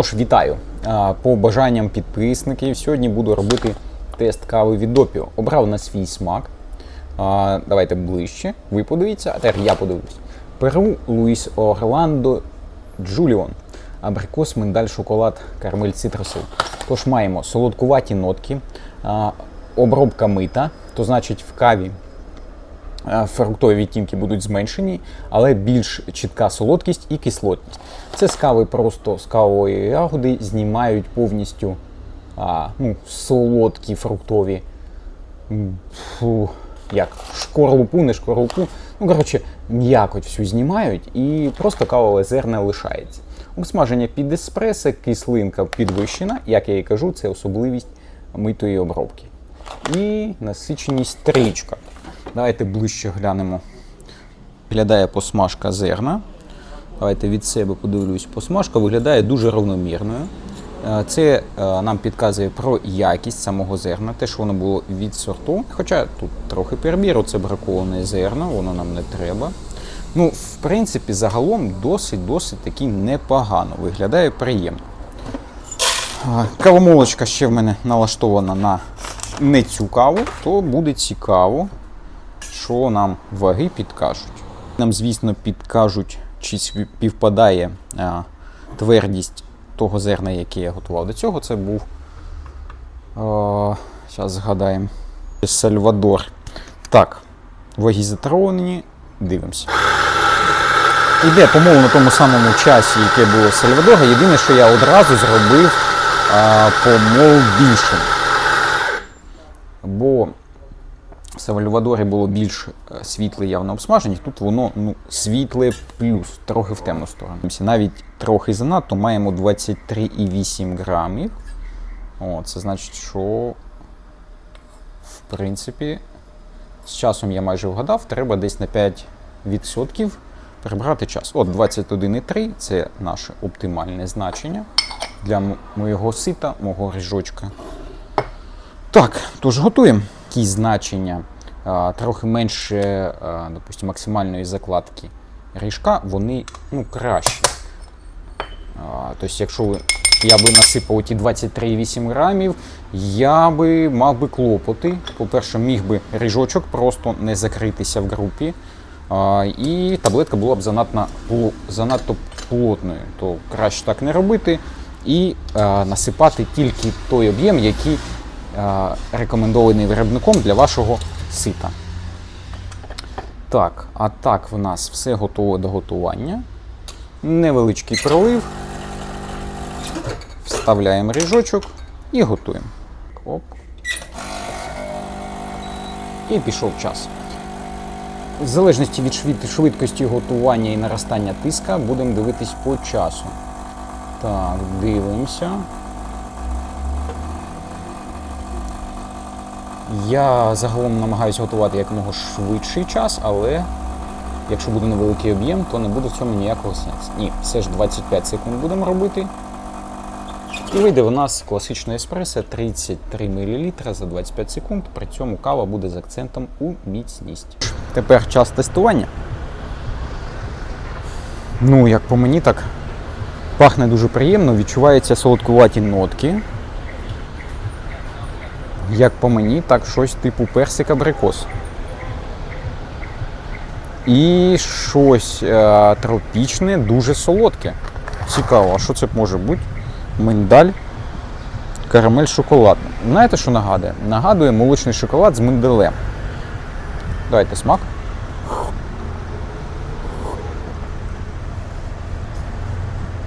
Тож, вітаю! По бажанням підписників сьогодні буду робити тест кави від Допіо. Обрав на свій смак. Давайте ближче. Ви подивіться, а тепер я подивлюсь. Перу Луїс Орландо Джуліон. Абрикос, миндаль, шоколад, карамель, цитрусовий. Тож маємо солодкуваті нотки, обробка мита, то значить в каві фруктові відтінки будуть зменшені, але більш чітка солодкість і кислотність. Це з кави просто з кавової ягоди знімають повністю а, ну, солодкі фруктові. Фу, як шкорлупу, не шкорлупу. Ну, коротше, м'якоть всю знімають і просто кавове зерна лишається. Обсмаження під еспресо, кислинка підвищена, як я і кажу, це особливість митої обробки. І насиченість трічка. Давайте ближче глянемо. Виглядає посмажка зерна. Давайте від себе подивлюсь. Посмажка виглядає дуже равномірною. Е, Це е, нам підказує про якість самого зерна, те, що воно було від сорту. Хоча тут трохи перебіру, це браковане зерно, воно нам не треба. Ну, в принципі, загалом досить-досить таки непогано. Виглядає приємно. Кавомолочка ще в мене налаштована на не цю каву, то буде цікаво, що нам ваги підкажуть. Нам, звісно, підкажуть, чи співпадає а, твердість того зерна, яке я готував до цього. Це був. Зараз згадаємо. Сальвадор. Так, ваги затронені. Дивимося. Іде помол на тому самому часі, яке було Сальвадора. Єдине, що я одразу зробив а, помол більшим. Бо в Сальвадорі було більш е, світле явно обсмаження, тут воно ну, світле плюс, трохи в темну сторону. Навіть трохи занадто маємо 23,8 грамів. О, це значить, що в принципі з часом я майже вгадав, треба десь на 5% прибрати час. От 21,3 це наше оптимальне значення для моєго сита, мого ріжочка. Так, тож готуємо. Які значення трохи менше, допустим, максимальної закладки ріжка, вони ну, кращі. Тобто, якщо я би насипав ті 23,8 грамів, я би мав би клопоти. По-перше, міг би ріжочок просто не закритися в групі. І таблетка була б занадто, занадто плотною. То краще так не робити. І насипати тільки той об'єм, який рекомендований виробником для вашого сита. Так, а так в нас все готове до готування. Невеличкий пролив. Вставляємо ріжочок і готуємо. Оп. І пішов час. В залежності від швидкості готування і наростання тиска будемо дивитись по часу. Так, дивимося. Я загалом намагаюся готувати якомога швидший час, але якщо буде невеликий об'єм, то не буде в цьому ніякого сенсу. Ні, все ж 25 секунд будемо робити. І вийде в нас класичне еспресо 33 мл за 25 секунд. При цьому кава буде з акцентом у міцність. Тепер час тестування. Ну, як по мені, так пахне дуже приємно, відчуваються солодкуваті нотки. Як по мені, так щось типу персик абрикос. І щось е, тропічне, дуже солодке. Цікаво, а що це може бути? Миндаль, карамель шоколад. Знаєте, що нагадує? Нагадує молочний шоколад з миндалем. Давайте смак.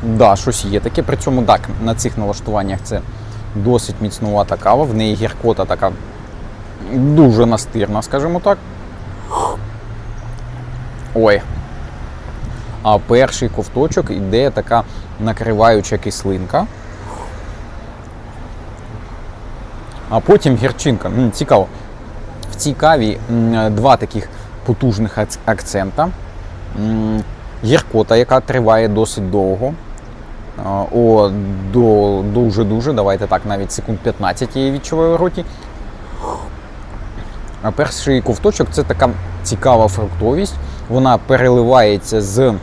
Да, щось є таке. При цьому так, на цих налаштуваннях це досить міцнувата кава, в неї гіркота така дуже настирна, скажімо так. Ой. А перший ковточок іде така накриваюча кислинка. А потім гірчинка. Цікаво. В цій каві два таких потужних акцента. Гіркота, яка триває досить довго. О, до, дуже-дуже. Давайте так, навіть секунд 15 я її відчуваю в роті. А перший ковточок це така цікава фруктовість. Вона переливається з,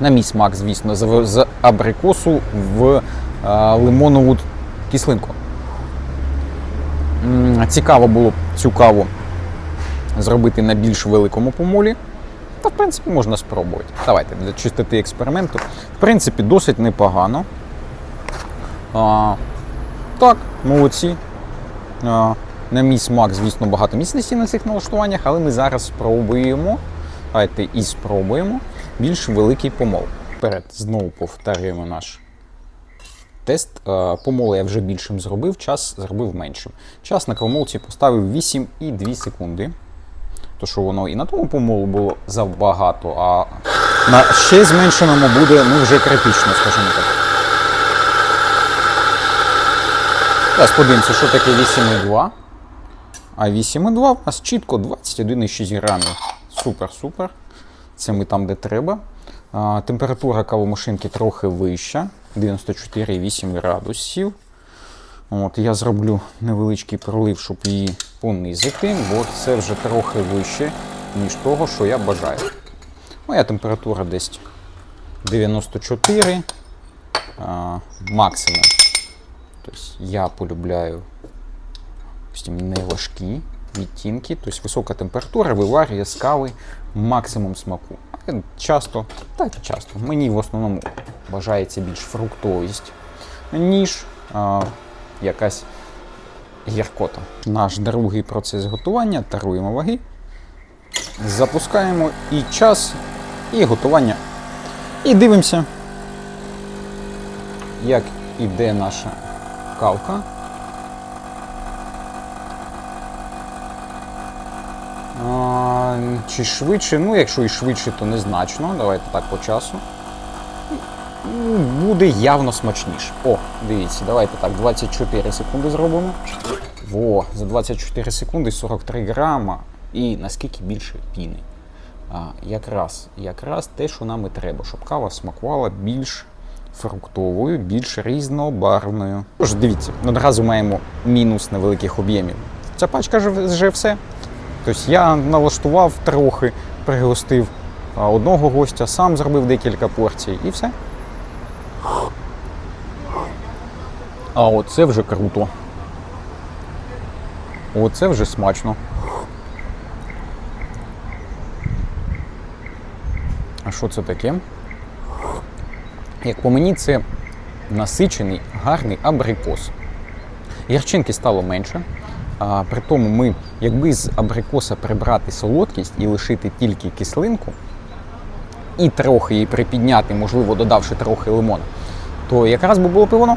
на мій смак, звісно, з, з абрикосу в а, лимонову кислинку. Цікаво було цю каву зробити на більш великому помолі. Та, в принципі, можна спробувати. Давайте для чистоти експерименту. В принципі, досить непогано. А, так, молодці. А, на мій смак, звісно, багато міцності на цих налаштуваннях, але ми зараз спробуємо. Давайте і спробуємо більш великий помол. Вперед, знову повторюємо наш тест. Е, Помол я вже більшим зробив, час зробив меншим. Час на кавомолці поставив 8,2 секунди. То що воно і на тому помолу було забагато, а на ще зменшеному буде ну, вже критично, скажімо так. Зараз подивимося, що таке 8,2. А 8,2 у нас чітко 21,6 грамів. Супер, супер. Це ми там, де треба. А, температура кавомашинки трохи вища, 94,8 градусів. От, я зроблю невеличкий пролив, щоб її понизити, бо це вже трохи вище, ніж того, що я бажаю. Моя температура десь 94 а, максимум. Тобто я полюбляю допустим, не важкі відтінки, тобто висока температура виварює з кави максимум смаку. Часто, так часто, мені в основному бажається більш фруктовість, ніж а, якась гіркота. Наш другий процес готування, таруємо ваги, запускаємо і час, і готування. І дивимося, як іде наша кавка. Чи швидше? Ну, якщо і швидше, то незначно. Давайте так по часу. Ну, Буде явно смачніше. О, дивіться, давайте так, 24 секунди зробимо. Во, за 24 секунди 43 грама. І наскільки більше піни. А, якраз, якраз те, що нам і треба, щоб кава смакувала більш фруктовою, більш різнобарвною. Тож дивіться, одразу маємо мінус невеликих об'ємів. Ця пачка вже все. Тобто я налаштував трохи, пригостив одного гостя, сам зробив декілька порцій і все. А оце вже круто. Оце вже смачно. А що це таке? Як по мені, це насичений гарний абрикос. Гірчинки стало менше. А, при тому ми, якби з абрикоса прибрати солодкість і лишити тільки кислинку, і трохи її припідняти, можливо, додавши трохи лимона, то якраз би було воно.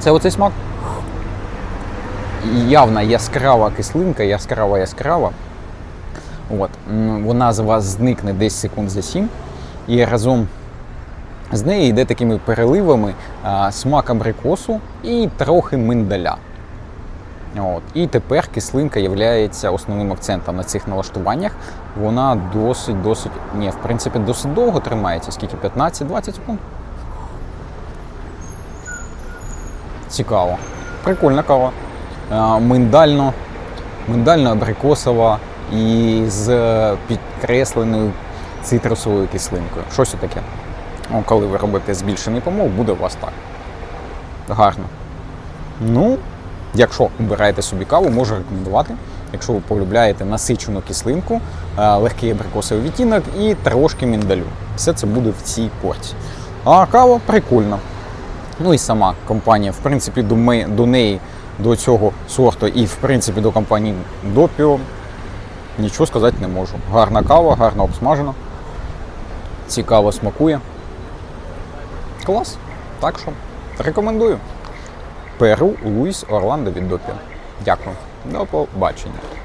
Це оцей смак. Явна яскрава кислинка, яскрава яскрава. От. Вона з вас зникне десь секунд за 7. І разом з нею йде такими переливами а, смак абрикосу і трохи миндаля. От. І тепер кислинка є основним акцентом на цих налаштуваннях. Вона досить, досить, ні, в принципі, досить довго тримається, скільки 15-20 секунд. Цікаво. Прикольна кава. Е, Миндально, миндально-абрикосова і з підкресленою цитрусовою кислинкою. Щось таке. О, коли ви робите збільшений помол, буде у вас так. Гарно. Ну, якщо обираєте собі каву, можу рекомендувати. Якщо ви полюбляєте насичену кислинку, е, легкий абрикосовий відтінок і трошки міндалю. Все це буде в цій порції. А кава прикольна. Ну і сама компанія, в принципі, до, ми, до неї, до цього сорту і в принципі до компанії Допіо нічого сказати не можу. Гарна кава, гарно обсмажена, цікаво смакує. Клас. Так що рекомендую. Перу Луїс Орландо від Допіо. Дякую. До побачення.